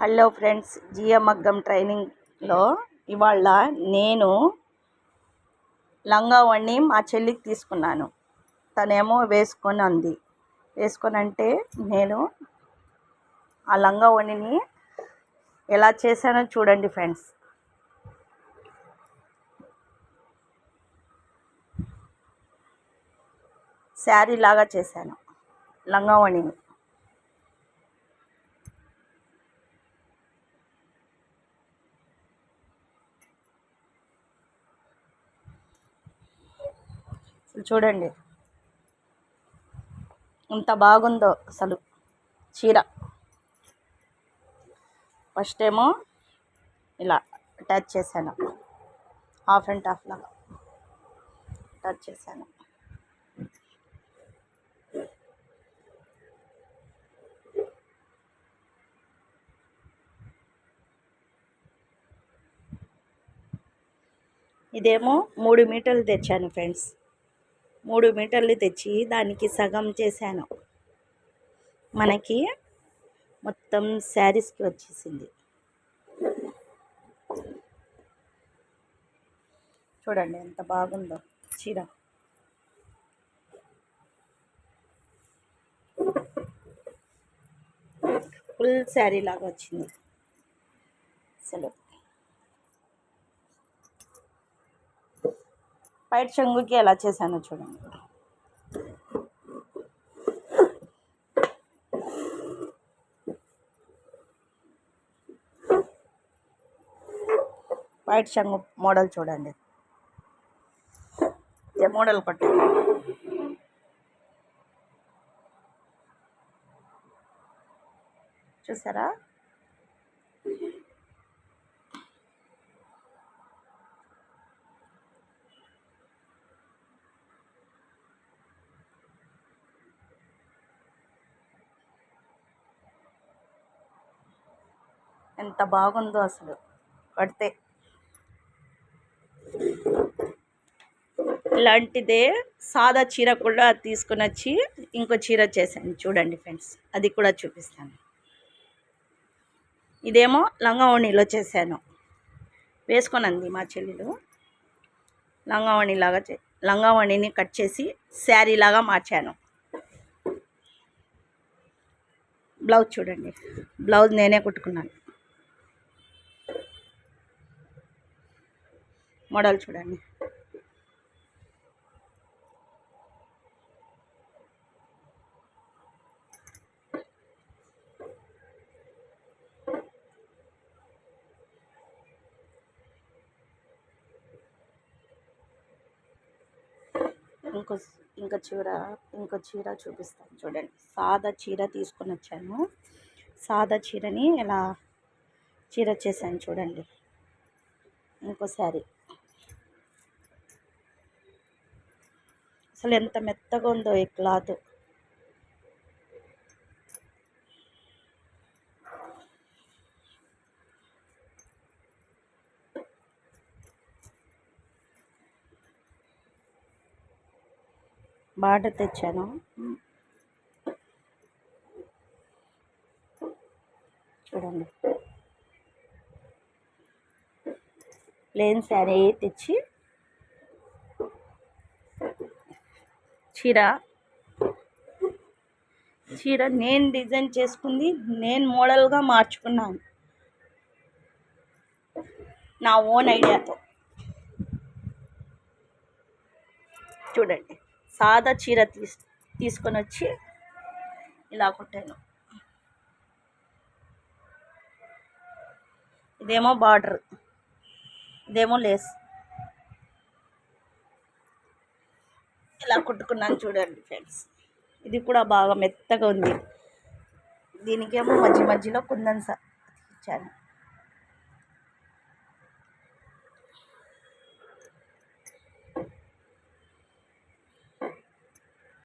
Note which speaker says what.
Speaker 1: Hello friends జియమగ్గం మగ్గం ట్రైనింగ్లో ఇవాళ నేను లంగా వండి మా చెల్లికి తీసుకున్నాను. తనేమో వేసుకొని అంది. వేసుకొని అంటే నేను ఆ లంగా వండిని ఎలా చేశానో చూడండి ఫ్రెండ్స్. శారీ లాగా చేశాను లంగావణిని అసలు చూడండి. ఎంత బాగుందో అసలు చీర. ఫస్ట్ ఏమో ఇలా అటాచ్ చేశాను. హాఫ్ అండ్ హాఫ్ లాగా అటాచ్ చేశాను. ఇదేమో మూడు మీటర్లు తెచ్చాను ఫ్రెండ్స్. మూడు మీటర్లు తెచ్చి దానికి సగం చేశాను. మనకి మొత్తం శారీస్కి వచ్చేసింది. చూడండి ఎంత బాగుందో చీర. ఫుల్ శారీ లాగా వచ్చింది. అసలు పైట్ చెంగుకి ఎలా చేశానో చూడండి. వైట్ చెంగు మోడల్ చూడండి. ఏ మోడల్ పట్టు చూసారా? ఎంత బాగుందో అసలు. పడితే. ఇలాంటిదే సాదా చీర కూడా తీసుకుని వచ్చి ఇంకో చీర చేశాను. చూడండి ఫ్రెండ్స్ అది కూడా చూపిస్తాను. ఇదేమో లంగావణిలో చేశాను. వేసుకొనంది మా చెల్లెలు. లంగావణిలాగా చే లంగావణిని కట్ చేసి శారీ లాగా మార్చాను. బ్లౌజ్ చూడండి. బ్లౌజ్ నేనే కుట్టుకున్నాను. మోడల్ చూడండి. ఇంకో ఇంకో చీర ఇంకో చీర చూపిస్తాను చూడండి. సాదా చీర తీసుకొని వచ్చాను. సాదా చీరని ఎలా చీర చేశాను చూడండి. ఇంకో శారీ. అసలు ఎంత మెత్తగా ఉందో ఈ క్లాత్. బార్డర్ తెచ్చాను. చూడండి. ప్లేన్ శారీ తెచ్చి చీర. చీర నేను డిజైన్ చేసుకుంది నేను మోడల్గా మార్చుకున్నాను. నా ఓన్ ఐడియాతో చూడండి సాదా చీర తీస్ తీసుకొని వచ్చి ఇలా కుట్టాను. ఇదేమో బార్డర్ ఇదేమో లేస్. ఇలా కుట్టుకున్నాను చూడండి ఫ్రెండ్స్. ఇది కూడా బాగా మెత్తగా ఉంది. దీనికేమో మధ్య మధ్యలో కుందన్ ఇచ్చాను.